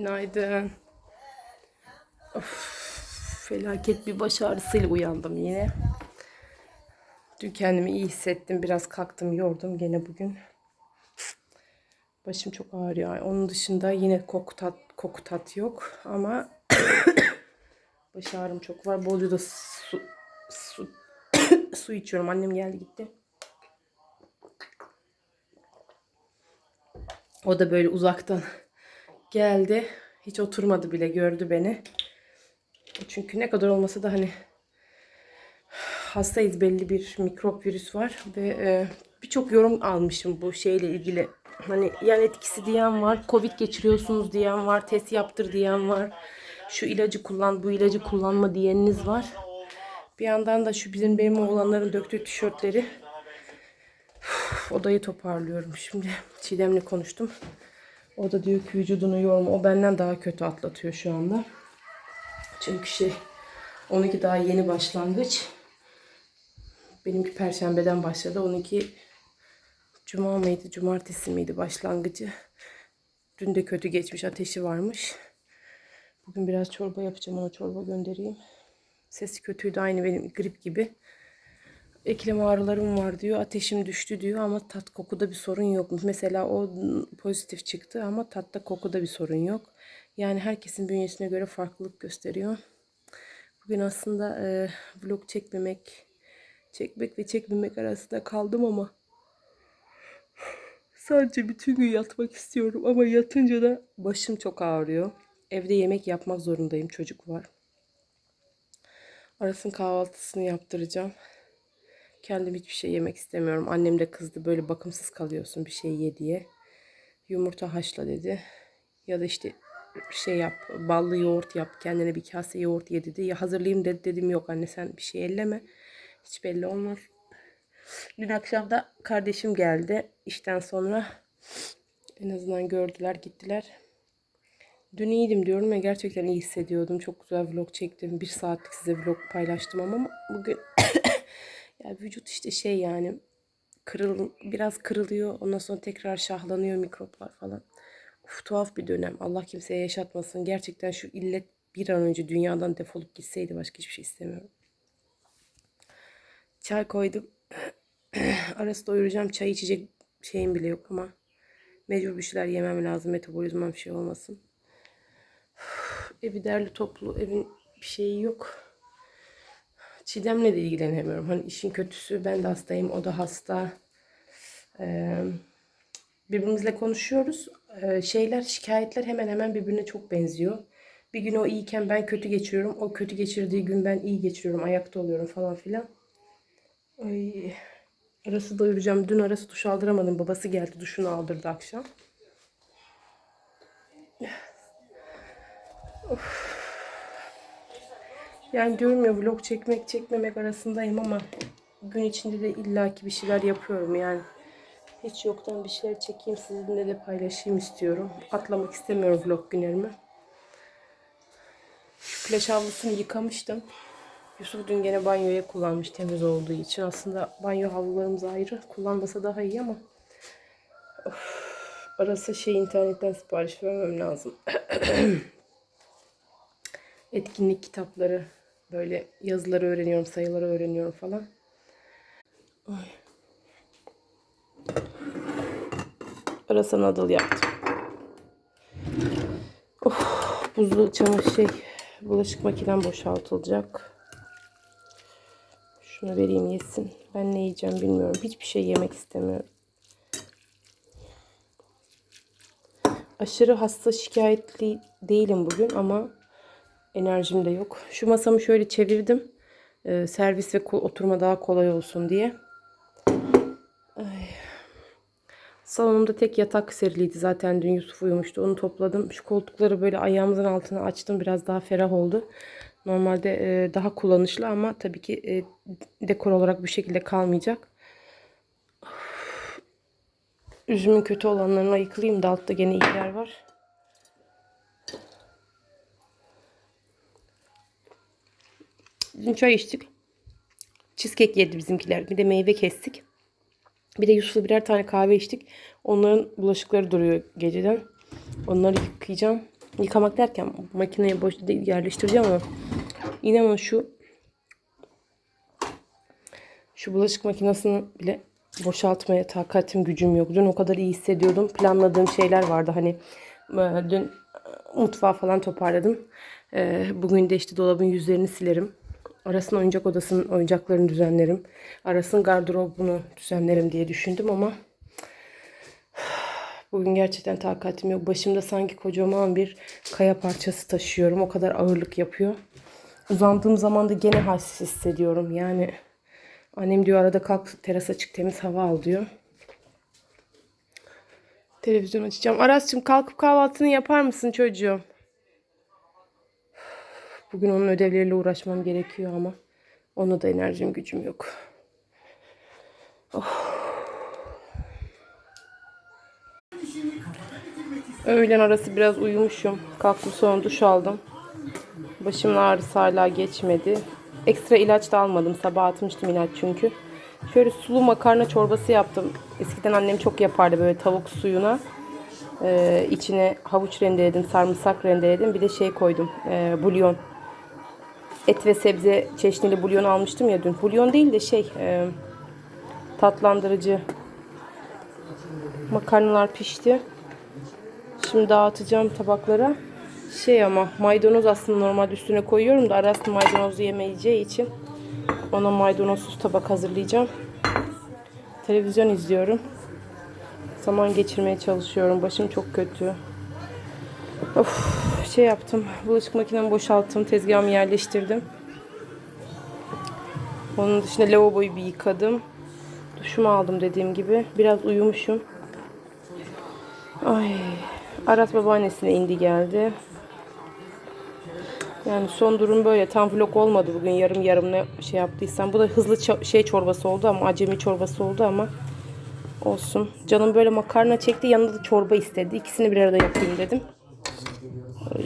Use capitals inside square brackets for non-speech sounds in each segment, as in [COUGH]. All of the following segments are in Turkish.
Günaydın. Of, felaket bir baş ağrısıyla uyandım yine. Dün kendimi iyi hissettim. Biraz kalktım, yordum gene bugün. Başım çok ağrıyor. Onun dışında yine koku tat, koku tat yok ama [COUGHS] baş ağrım çok var. Bolca da su, su, [COUGHS] su içiyorum. Annem geldi gitti. O da böyle uzaktan geldi. Hiç oturmadı bile gördü beni. Çünkü ne kadar olmasa da hani hastayız belli bir mikrop virüs var ve e, birçok yorum almışım bu şeyle ilgili. Hani yan etkisi diyen var, covid geçiriyorsunuz diyen var, test yaptır diyen var. Şu ilacı kullan, bu ilacı kullanma diyeniniz var. Bir yandan da şu bizim benim oğlanların döktüğü tişörtleri Uf, odayı toparlıyorum şimdi. Çiğdem'le konuştum. O da diyor ki vücudunu yorma. O benden daha kötü atlatıyor şu anda. Çünkü şey onunki daha yeni başlangıç. Benimki perşembeden başladı. Onunki cuma mıydı, cumartesi miydi başlangıcı. Dün de kötü geçmiş, ateşi varmış. Bugün biraz çorba yapacağım, ona çorba göndereyim. Sesi kötüydü, aynı benim grip gibi. Eklem ağrılarım var diyor, ateşim düştü diyor ama tat kokuda bir sorun yok. Mesela o pozitif çıktı ama tatta kokuda bir sorun yok. Yani herkesin bünyesine göre farklılık gösteriyor. Bugün aslında e, vlog çekmemek, çekmek ve çekmemek arasında kaldım ama sadece bütün gün yatmak istiyorum ama yatınca da başım çok ağrıyor. Evde yemek yapmak zorundayım, çocuk var. Arasın kahvaltısını yaptıracağım. Kendim hiçbir şey yemek istemiyorum. Annem de kızdı böyle bakımsız kalıyorsun bir şey ye diye. Yumurta haşla dedi. Ya da işte şey yap ballı yoğurt yap kendine bir kase yoğurt ye dedi. Ya hazırlayayım dedi dedim yok anne sen bir şey elleme. Hiç belli olmaz. Dün akşam da kardeşim geldi işten sonra. En azından gördüler gittiler. Dün iyiydim diyorum ya gerçekten iyi hissediyordum. Çok güzel vlog çektim. Bir saatlik size vlog paylaştım ama bugün ya vücut işte şey yani kırıl biraz kırılıyor. Ondan sonra tekrar şahlanıyor mikroplar falan. Uf, tuhaf bir dönem. Allah kimseye yaşatmasın. Gerçekten şu illet bir an önce dünyadan defolup gitseydi başka hiçbir şey istemiyorum. Çay koydum. [CLEARS THROAT] Arası doyuracağım. Çay içecek şeyim bile yok ama mecbur bir şeyler yemem lazım. Metabolizmam bir şey olmasın. Uf, Evi derli toplu. Evin bir şeyi yok. Çiğdem'le de ilgilenemiyorum. Hani işin kötüsü ben de hastayım. O da hasta. Ee, birbirimizle konuşuyoruz. Ee, şeyler, şikayetler hemen hemen birbirine çok benziyor. Bir gün o iyiyken ben kötü geçiriyorum. O kötü geçirdiği gün ben iyi geçiriyorum. Ayakta oluyorum falan filan. Ay, arası doyuracağım. Dün arası duş aldıramadım. Babası geldi duşunu aldırdı akşam. Of. Yani diyorum ya vlog çekmek çekmemek arasındayım ama gün içinde de illaki bir şeyler yapıyorum yani. Hiç yoktan bir şeyler çekeyim sizinle de paylaşayım istiyorum. Atlamak istemiyorum vlog günlerimi. Şu plaj havlusunu yıkamıştım. Yusuf dün gene banyoya kullanmış temiz olduğu için. Aslında banyo havlularımız ayrı. Kullanmasa daha iyi ama. Of, arası şey internetten sipariş vermem lazım. [CLEARS THROAT] Etkinlik kitapları. Böyle yazıları öğreniyorum, sayıları öğreniyorum falan. Ay. Arasa nadal yaptım. Of, buzlu çamaşır şey, bulaşık makinem boşaltılacak. Şunu vereyim yesin. Ben ne yiyeceğim bilmiyorum. Hiçbir şey yemek istemiyorum. Aşırı hasta şikayetli değilim bugün ama enerjim de yok. Şu masamı şöyle çevirdim. Ee, servis ve oturma daha kolay olsun diye. Ay. Salonumda tek yatak seriliydi zaten dün Yusuf uyumuştu. Onu topladım. Şu koltukları böyle ayağımızın altına açtım. Biraz daha ferah oldu. Normalde e, daha kullanışlı ama tabii ki e, dekor olarak bu şekilde kalmayacak. Of. Üzümün kötü olanlarını ayıklayayım da altta gene iyiler var. Dün çay içtik. Cheesecake yedi bizimkiler. Bir de meyve kestik. Bir de Yusuf'la birer tane kahve içtik. Onların bulaşıkları duruyor geceden. Onları yıkayacağım. Yıkamak derken makineye boş yerleştireceğim ama inanın şu şu bulaşık makinesini bile boşaltmaya takatim gücüm yok. Dün o kadar iyi hissediyordum. Planladığım şeyler vardı. Hani e, dün mutfağı falan toparladım. E, Bugün de işte dolabın yüzlerini silerim. Aras'ın oyuncak odasının oyuncaklarını düzenlerim. Aras'ın gardırobunu düzenlerim diye düşündüm ama bugün gerçekten takatim yok. Başımda sanki kocaman bir kaya parçası taşıyorum. O kadar ağırlık yapıyor. Uzandığım zaman da gene halsiz hissediyorum. Yani annem diyor arada kalk terasa çık temiz hava al diyor. Televizyon açacağım. Aras'cığım kalkıp kahvaltını yapar mısın çocuğum? Bugün onun ödevleriyle uğraşmam gerekiyor ama ona da enerjim gücüm yok. Öğlen arası biraz uyumuşum. Kalktım sonra duş aldım. Başımın ağrısı hala geçmedi. Ekstra ilaç da almadım. Sabah atmıştım ilaç çünkü. Şöyle sulu makarna çorbası yaptım. Eskiden annem çok yapardı böyle tavuk suyuna. Ee, içine havuç rendeledim, sarımsak rendeledim. Bir de şey koydum, e, bulyon. Et ve sebze çeşnili bulyon almıştım ya dün. Bulyon değil de şey, e, tatlandırıcı. Makarnalar pişti. Şimdi dağıtacağım tabaklara. Şey ama maydanoz aslında normal üstüne koyuyorum da Aras maydanozu yemeyeceği için ona maydanozsuz tabak hazırlayacağım. Televizyon izliyorum. Zaman geçirmeye çalışıyorum. Başım çok kötü. Of, şey yaptım. Bulaşık makinemi boşalttım. Tezgahımı yerleştirdim. Onun dışında lavaboyu bir yıkadım. Duşumu aldım dediğim gibi. Biraz uyumuşum. Ay. Aras babaannesine indi geldi. Yani son durum böyle. Tam vlog olmadı bugün. Yarım yarım ne şey yaptıysam. Bu da hızlı şey çorbası oldu ama acemi çorbası oldu ama olsun. Canım böyle makarna çekti. Yanında da çorba istedi. İkisini bir arada yapayım dedim. Ay.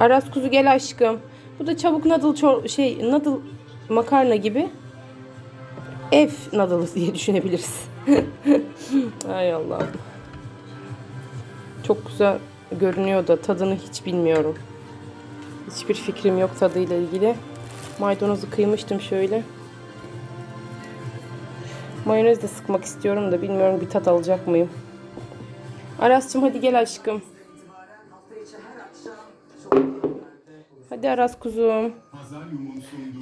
Aras kuzu gel aşkım. Bu da çabuk noodle çor- şey noodle makarna gibi. Ev noodle'ı [LAUGHS] diye düşünebiliriz. [LAUGHS] Ay Allah'ım. Çok güzel görünüyor da tadını hiç bilmiyorum. Hiçbir fikrim yok tadıyla ilgili. Maydanozu kıymıştım şöyle. Mayonez de sıkmak istiyorum da bilmiyorum bir tat alacak mıyım. Aras'cığım hadi gel aşkım. Hadi Aras kuzum.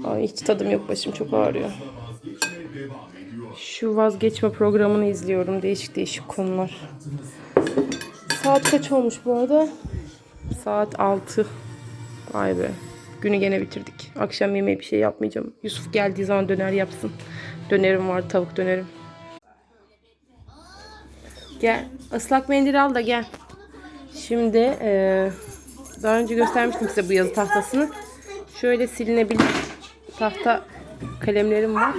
Ay hiç tadım yok başım çok ağrıyor. Şu vazgeçme programını izliyorum. Değişik değişik konular. Saat kaç olmuş bu arada? Saat 6. Vay be. Günü gene bitirdik. Akşam yemeği bir şey yapmayacağım. Yusuf geldiği zaman döner yapsın. Dönerim var, tavuk dönerim. Gel. Islak mendil al da gel. Şimdi eee, daha önce göstermiştim size bu yazı tahtasını. Şöyle silinebilir tahta kalemlerim var.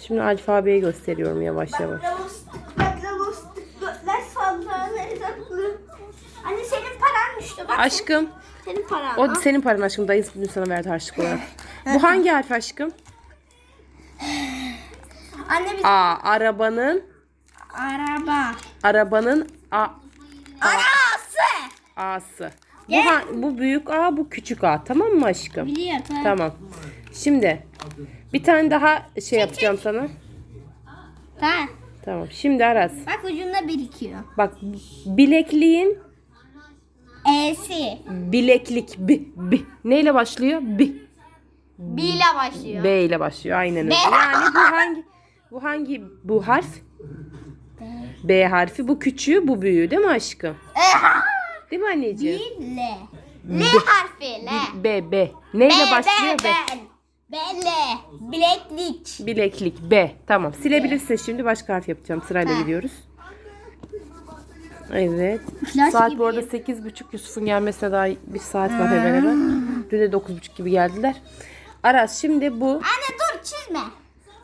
Şimdi alfabeyi gösteriyorum yavaş yavaş. Anne senin paran düştü bak. Aşkım. Senin paran. O senin paran aşkım. Dayın dün sana verdi harçlık olarak. Bu hangi harf aşkım? Anne biz A. Arabanın. Araba. Arabanın A. Arası. A'sı. Bu, ha- bu büyük A, bu küçük A. Tamam mı aşkım? Biliyor tamam. Şimdi bir tane daha şey yapacağım sana. Tamam. Tamam. Şimdi Aras. Bak ucunda birikiyor. Bak bilekliğin E'si. bileklik b, b. Neyle başlıyor? B. B ile başlıyor. B ile başlıyor. Aynen öyle. Yani bu hangi bu hangi bu harf? B harfi. Bu küçüğü, bu büyüğü değil mi aşkım? Değil mi anneciğim? L. L harfi L. B, B. Neyle başlıyor? B. B. B. L. Bileklik. Bileklik B. Tamam. Silebilirsin şimdi. Başka harf yapacağım. Sırayla Ha. gidiyoruz. Evet. Flash saat bu arada 8.30. Yusuf'un gelmesine daha bir saat var hemen hemen. Dün de 9.30 gibi geldiler. Aras şimdi bu. Anne dur çizme.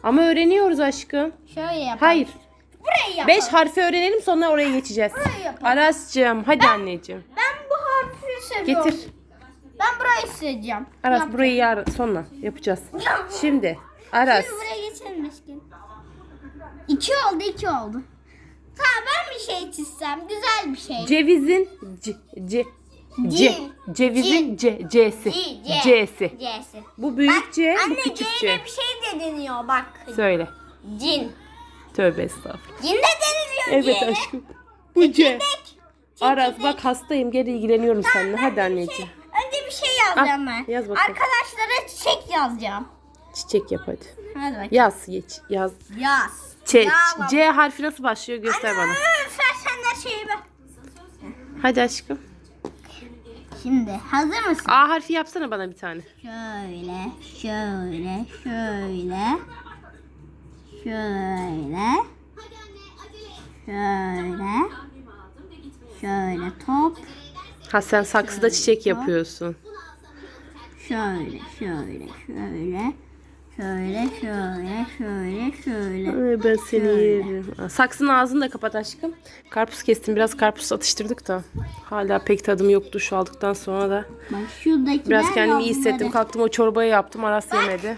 Ama öğreniyoruz aşkım. Şöyle yap. Hayır. Burayı yap. 5 harfi öğrenelim sonra oraya geçeceğiz. Burayı yapalım. Aras'cığım hadi anneciğim. Ben bu harfi seviyorum. Getir. Ben burayı sileceğim. Aras burayı yarın sonra yapacağız. [LAUGHS] Şimdi Aras. Şimdi buraya geçelim Meşkin. İki oldu iki oldu. Tamam ben bir şey çizsem. Güzel bir şey. Cevizin c, c, c, Cin. cevizin c, c'si, C, C. c'si. C'si. Bu büyük C, bu Anne küçük C C. ile bir şey de deniyor bak. Söyle. Cin. Tövbe estağfurullah. Cin de deniliyor Evet ile. aşkım. Bu C. Çekirdek. Aras bak hastayım gel ilgileniyorum seninle. Hadi anneciğim. Önce bir şey yazacağım Ah, ben. yaz bakalım. Arkadaşlara çiçek yazacağım. Çiçek yap hadi. Hadi bak. Yaz geç yaz. Yaz. Ç. C harfi nasıl başlıyor göster bana. Sen de şeyi ver. Hadi aşkım. Şimdi hazır mısın? A harfi yapsana bana bir tane. Şöyle, şöyle, şöyle. Şöyle. Şöyle. Şöyle top. Ha sen saksıda çiçek yapıyorsun. Şöyle, şöyle, şöyle. Şöyle, şöyle, şöyle, şöyle. Ay ben seni yerim. Saksının ağzını da kapat aşkım. Karpuz kestim. Biraz karpuz atıştırdık da. Hala pek tadım yok duş aldıktan sonra da. Bak şuradakiler Biraz kendimi iyi hissettim. Kalktım o çorbayı yaptım. Aras yemedi.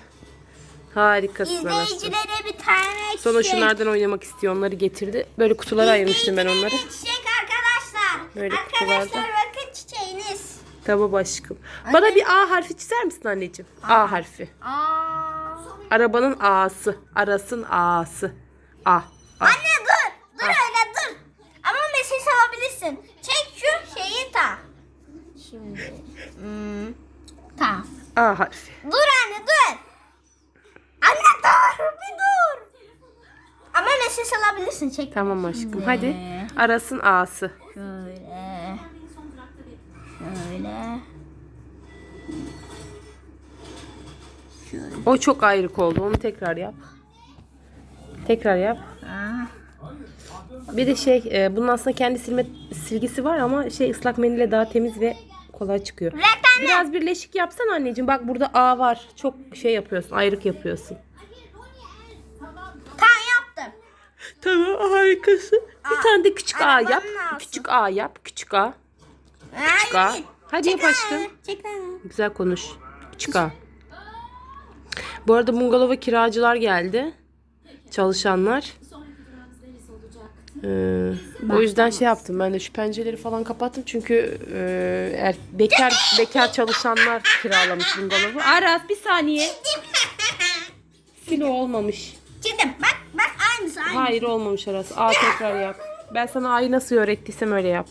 Harikasın. İzleyicilere bir tane Sonra çiçek. şunlardan oynamak istiyor. Onları getirdi. Böyle kutulara ayırmıştım ben onları. Çiçek arkadaşlar. Böyle arkadaşlar kutularda. bakın çiçeğiniz. Tamam aşkım. Bana bir A harfi çizer misin anneciğim? A harfi. Aa. Arabanın A'sı. Aras'ın A'sı. A. A. Anne dur. Dur öyle dur. Ama mesaj alabilirsin. Çek şu şeyi ta. Şimdi. Hmm. Tamam. A harfi. Dur anne dur. Anne dur. Bir dur. Ama mesaj alabilirsin. Çek. Tamam aşkım. Hadi. Aras'ın A'sı. Şöyle. Şöyle. Şöyle. O çok ayrık oldu. Onu tekrar yap. Tekrar yap. Aa. Bir de şey, e, bunun aslında kendi silme silgisi var ama şey ıslak mendille daha temiz ve kolay çıkıyor. Biraz birleşik yapsan anneciğim. Bak burada A var. Çok şey yapıyorsun. Ayrık yapıyorsun. Tamam yaptım. Tamam harikasın. Bir tane de küçük A arabanın yap. Küçük A yap. Küçük A. Küçük A. Hayır. Hadi yap aşkım. Güzel konuş. Küçük A. Bu arada bungalova kiracılar geldi. Çalışanlar. Ee, o yüzden şey yaptım ben de şu pencereleri falan kapattım çünkü e, er, bekar bekar çalışanlar kiralamış bungalovu. Aras bir saniye. Filo olmamış. Çizdim. Bak bak aynısı aynı. Hayır olmamış Aras. A tekrar yap. Ben sana A'yı nasıl öğrettiysem öyle yap.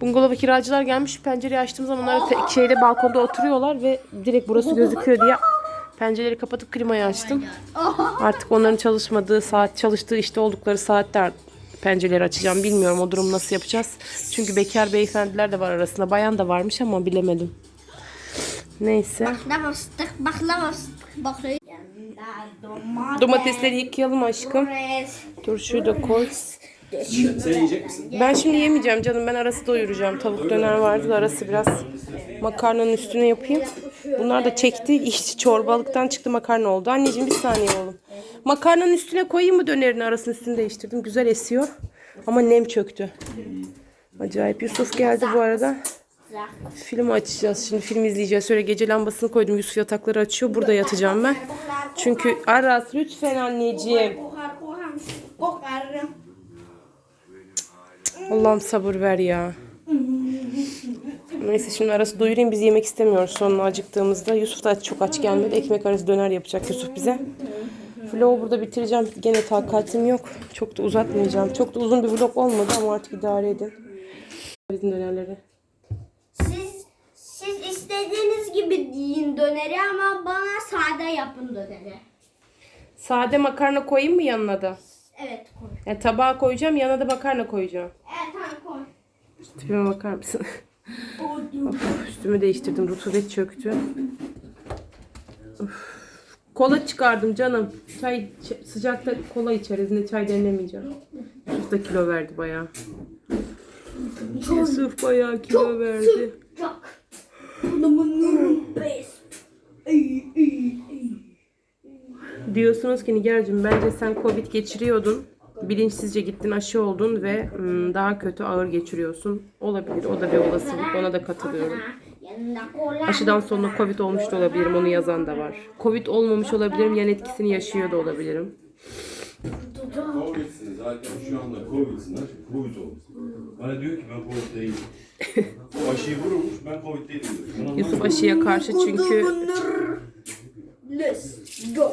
Bungalova kiracılar gelmiş. Şu pencereyi açtığım zaman onlar te- şeyde balkonda oturuyorlar ve direkt burası gözüküyor diye pencereleri kapatıp klimayı açtım. Artık onların çalışmadığı saat, çalıştığı işte oldukları saatte pencereleri açacağım. Bilmiyorum o durum nasıl yapacağız. Çünkü bekar beyefendiler de var arasında. Bayan da varmış ama bilemedim. Neyse. Baklava fıstık, baklava fıstık, baklava. Domates. Domatesleri yıkayalım aşkım. Turşuyu da koy. Sen yiyecek misin? Ben şimdi yemeyeceğim canım. Ben arası doyuracağım. Tavuk döner vardı da arası biraz makarnanın üstüne yapayım. Bunlar da çekti. İşte çorbalıktan çıktı makarna oldu. Anneciğim bir saniye oğlum. Makarnanın üstüne koyayım mı dönerin arasının üstünü değiştirdim. Güzel esiyor. Ama nem çöktü. Acayip. Yusuf geldi bu arada. Film açacağız. Şimdi film izleyeceğiz. Şöyle gece lambasını koydum. Yusuf yatakları açıyor. Burada yatacağım ben. Çünkü Aras lütfen anneciğim. Allah'ım sabır ver ya. Neyse şimdi arası doyurayım biz yemek istemiyoruz sonra acıktığımızda. Yusuf da çok aç gelmedi. Ekmek arası döner yapacak Yusuf bize. Vlogu burada bitireceğim. Gene takatim yok. Çok da uzatmayacağım. Çok da uzun bir vlog olmadı ama artık idare edin. Bizim dönerleri. Siz siz istediğiniz gibi yiyin döneri ama bana sade yapın döneri. Sade makarna koyayım mı yanına da? Evet koy. Yani tabağa koyacağım yanına da makarna koyacağım. Evet tamam koy. Tipime bakar mısın? Of, üstümü değiştirdim. Rutubet çöktü. Of. Kola çıkardım canım. Çay sıcakta kola içeriz. Ne çay demlemeyeceğim. Yusuf da kilo verdi bayağı. Yusuf bayağı kilo verdi. Çok. Bes. Diyorsunuz ki Nigar'cığım bence sen Covid geçiriyordun. Bilinçsizce gittin aşı oldun ve hmm, daha kötü ağır geçiriyorsun. Olabilir. O da bir olasılık. Ona da katılıyorum. Aşıdan sonra Covid olmuş da olabilirim. Onu yazan da var. Covid olmamış olabilirim. Yan etkisini yaşıyor da olabilirim. Covid'siniz zaten şu anda Covid'sin. Covid oldu. Bana diyor ki ben Covid değilim. [LAUGHS] o aşıyı vurulmuş ben Covid değilim diyor. Yusuf aşıya karşı çünkü Let's go.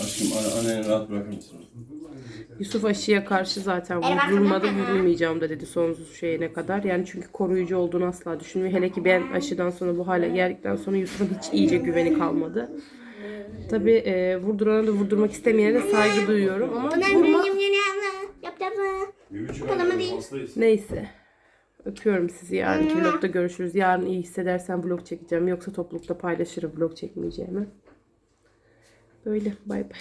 Aşkım anne, anneni rahat bırakır mısın? Yusuf aşıya karşı zaten vurulmadı vurulmayacağım da dedi sonsuz şeyine kadar. Yani çünkü koruyucu olduğunu asla düşünmüyor. Hele ki ben aşıdan sonra bu hale geldikten sonra Yusuf'un hiç iyice güveni kalmadı. Tabi e, vurdurana da vurdurmak istemeyene de saygı duyuyorum ama vurma... Neyse. Öpüyorum sizi. Yarınki vlogda görüşürüz. Yarın iyi hissedersen vlog çekeceğim. Yoksa toplulukta paylaşırım vlog çekmeyeceğimi. Böyle bay bay.